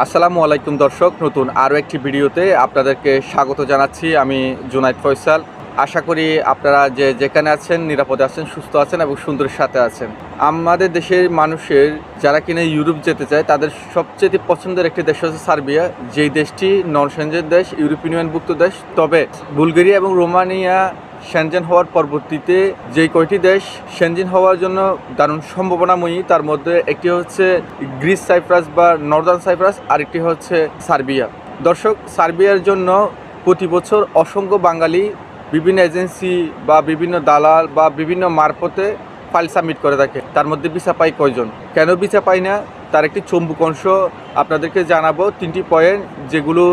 আসসালামু আলাইকুম দর্শক, নতুন আরও একটি ভিডিওতে আপনাদেরকে স্বাগত জানাচ্ছি। আমি জুনাইদ ফয়সাল। আশা করি আপনারা যে যেখানে আছেন, নিরাপদে আছেন, সুস্থ আছেন এবং সুন্দরের সাথে আছেন। আমাদের দেশের মানুষের যারা কিনা ইউরোপ যেতে চায়, তাদের সবচেয়ে পছন্দের একটি দেশ হচ্ছে সার্বিয়া। যেই দেশটি নন দেশ ইউরোপিয়ান ইউনিয়নভুক্ত দেশ। তবে বুলগেরিয়া এবং রোমানিয়া সেনজেন হওয়ার পরবর্তীতে যে কয়টি দেশ সেনজেন হওয়ার জন্য দারুণ সম্ভাবনাময়ী, তার মধ্যে একটি হচ্ছে গ্রিস সাইপ্রাস বা নর্দার্ন সাইপ্রাস, আরেকটি হচ্ছে সার্বিয়া। দর্শক, সার্বিয়ার জন্য প্রতি বছর অসংখ্য বাঙালি বিভিন্ন এজেন্সি বা বিভিন্ন দালাল বা বিভিন্ন মারফতে ফাইল সাবমিট করে থাকে। তার মধ্যে ভিসা পাই কয়জন? কেন ভিসা পাই না? তার একটি চম্বুক অংশ আপনাদেরকে জানাব। তিনটি পয়েন্ট যেগুলো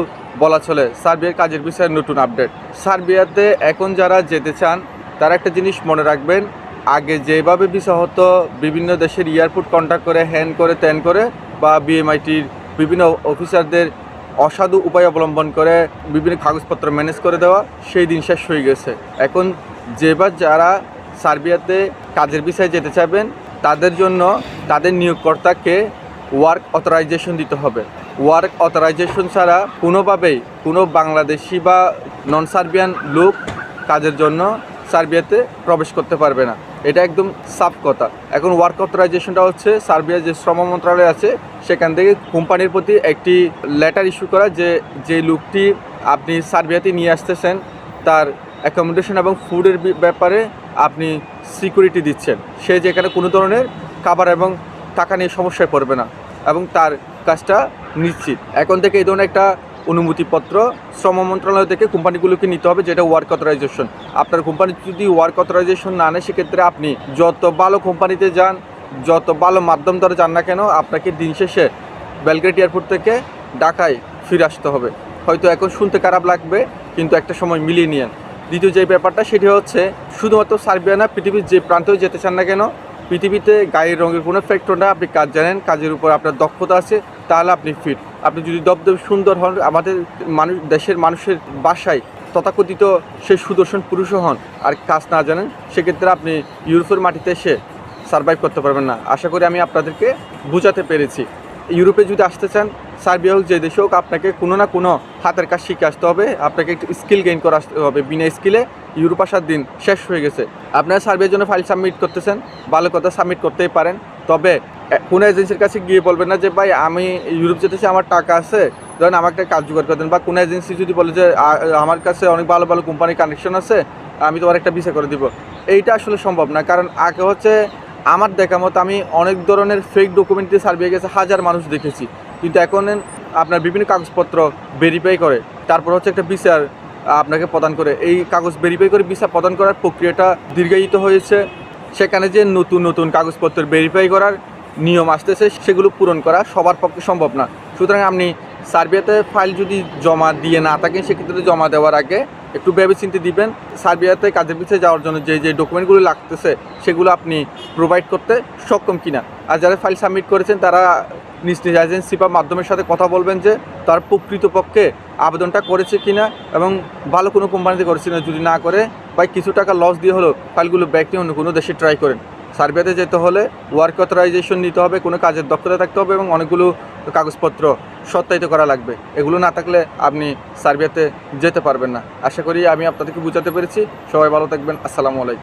বলা চলে, সার্বিয়ার কাজের বিষয়ে নতুন আপডেট সার্বিয়াতে এখন যারা যেতে চান, তারা একটা জিনিস মনে রাখবেন, আগে যেভাবে ভিসা হতো, বিভিন্ন দেশের এয়ারপোর্ট কন্ট্যাক্ট করে হ্যান্ড করে ত্যান করে, বা বিএমআইটির বিভিন্ন অফিসারদের অসাধু উপায় অবলম্বন করে, বিভিন্ন কাগজপত্র ম্যানেজ করে দেওয়া, সেই দিন শেষ হয়ে গেছে। এখন যেবার যারা সার্বিয়াতে কাজের বিষয়ে যেতে চাইবেন, তাদের জন্য তাদের নিয়োগকর্তাকে ওয়ার্ক অথরাইজেশন দিতে হবে। ওয়ার্ক অথরাইজেশন ছাড়া কোনোভাবেই কোনো বাংলাদেশি বা নন সার্বিয়ান লোক কাজের জন্য সার্বিয়াতে প্রবেশ করতে পারবে না। এটা একদম সাফ কথা। এখন ওয়ার্ক অথরাইজেশনটা হচ্ছে সার্বিয়ার যে শ্রম মন্ত্রণালয় আছে, সেখান থেকে কোম্পানির প্রতি একটি লেটার ইস্যু করা যে যে লোকটি আপনি সার্বিয়াতে নিয়ে আসতেছেন, তার অ্যাকোমোডেশন এবং ফুডের ব্যাপারে আপনি সিকিউরিটি দিচ্ছেন। সে যেখানে কোনো ধরনের খাবার এবং টাকা নিয়ে সমস্যায় পড়বে না এবং তার কাজটা নিশ্চিত। এখন থেকে এই ধরনের একটা অনুমতিপত্র শ্রম মন্ত্রণালয় থেকে কোম্পানিগুলোকে নিতে হবে যেটা ওয়ার্ক অথরাইজেশন আপনার কোম্পানি যদি ওয়ার্ক অথরাইজেশন না আনে সেক্ষেত্রে আপনি যত ভালো কোম্পানিতে যান, যত ভালো মাধ্যম ধরে যান না কেন, আপনাকে দিন শেষে বেলগ্রেড এয়ারপোর্ট থেকে ঢাকায় ফিরে আসতে হবে। হয়তো এখন শুনতে খারাপ লাগবে, কিন্তু একটা সময় মিলিয়ে নিয়েন। দ্বিতীয় যে ব্যাপারটা, সেটি হচ্ছে শুধুমাত্র সার্বিয়া না পৃথিবীর যে প্রান্তেও যেতে চান না কেন পৃথিবীতে গায়ের রঙের কোনো ফ্যাক্টর না। আপনি কাজ জানেন, কাজের উপর আপনার দক্ষতা আছে, তাহলে আপনি ফিট আপনি যদি দবদব সুন্দর হন, আমাদের মানুষ, দেশের মানুষের বাসায় তথাকথিত সে সুদর্শন পুরুষও হন, আর কাজ না জানেন, সেক্ষেত্রে আপনি ইউরোপের মাটিতে এসে সার্ভাইভ করতে পারবেন না। আশা করি আমি আপনাদেরকে বোঝাতে পেরেছি। ইউরোপে যদি আসতে চান, সার্বিয়া হোক যে দেশে হোক, আপনাকে কোনো না কোনো হাতের কাজ শিখে আসতে হবে। আপনাকে একটু স্কিল গেইন করে আসতে হবে। বিনা স্কিলে ইউরোপ আসার দিন শেষ হয়ে গেছে। আপনারা সার্বিয়ার জন্য ফাইল সাবমিট করতেছেন। ভালো কথা সাবমিট করতেই পারেন। তবে কোনো এজেন্সির কাছে গিয়ে বলবেন না যে, ভাই, আমি ইউরোপ যেতেছি আমার টাকা আছে। ধরেন আমাকে একটা কাজ জোগাড় করে দেন। বা কোনো এজেন্সি যদি বলে যে আমার কাছে অনেক ভালো ভালো কোম্পানির কানেকশন আছে, আমি তোমার একটা ভিসা করে দিব। এইটা আসলে সম্ভব না। কারণ আগে হচ্ছে আমার দেখা মতো আমি অনেক ধরনের ফেক ডকুমেন্ট দিয়ে সার্ভে গেছে, হাজার মানুষ দেখেছি। কিন্তু এখন আপনার বিভিন্ন কাগজপত্র ভেরিফাই করে, তারপর হচ্ছে একটা বিচার আপনাকে প্রদান করে। এই কাগজ ভেরিফাই করে ভিসা প্রদান করার প্রক্রিয়াটা দীর্ঘায়িত হয়েছে। সেখানে যে নতুন নতুন কাগজপত্র ভেরিফাই করার নিয়ম আসতেছে, সেগুলো পূরণ করা সবার পক্ষে সম্ভব না। সুতরাং আপনি সার্বিয়াতে ফাইল যদি জমা দিয়ে না থাকেন, সেক্ষেত্রে জমা দেওয়ার আগে একটু ভেবে চিন্তে দিবেন। সার্বিয়াতে কাজের পিছিয়ে যাওয়ার জন্য যে যে ডকুমেন্টগুলো লাগতেছে, সেগুলো আপনি প্রোভাইড করতে সক্ষম কিনা। আর যারা ফাইল সাবমিট করেছেন, তারা নিজ নিজ এজেন্সি বা মাধ্যমের সাথে কথা বলবেন যে, তার প্রকৃতপক্ষে আবেদনটা করেছে কিনা এবং ভালো কোনো কোম্পানিতে করেছে না যদি না করে, বা কিছু টাকা লস দিয়ে হলো ফাইলগুলো ব্যাক নিয়ে অন্য কোনো দেশে ট্রাই করেন। সার্বিয়াতে যেতে হলে ওয়ার্ক অথরাইজেশন নিতে হবে, কোনো কাজের দক্ষতা থাকতে হবে এবং অনেকগুলো কাগজপত্র সত্যায়িত করা লাগবে। এগুলো না থাকলে আপনি সার্বিয়াতে যেতে পারবেন না। আশা করি আমি আপনাদেরকে বুঝাতে পেরেছি। সবাই ভালো থাকবেন। আসসালামু আলাইকুম।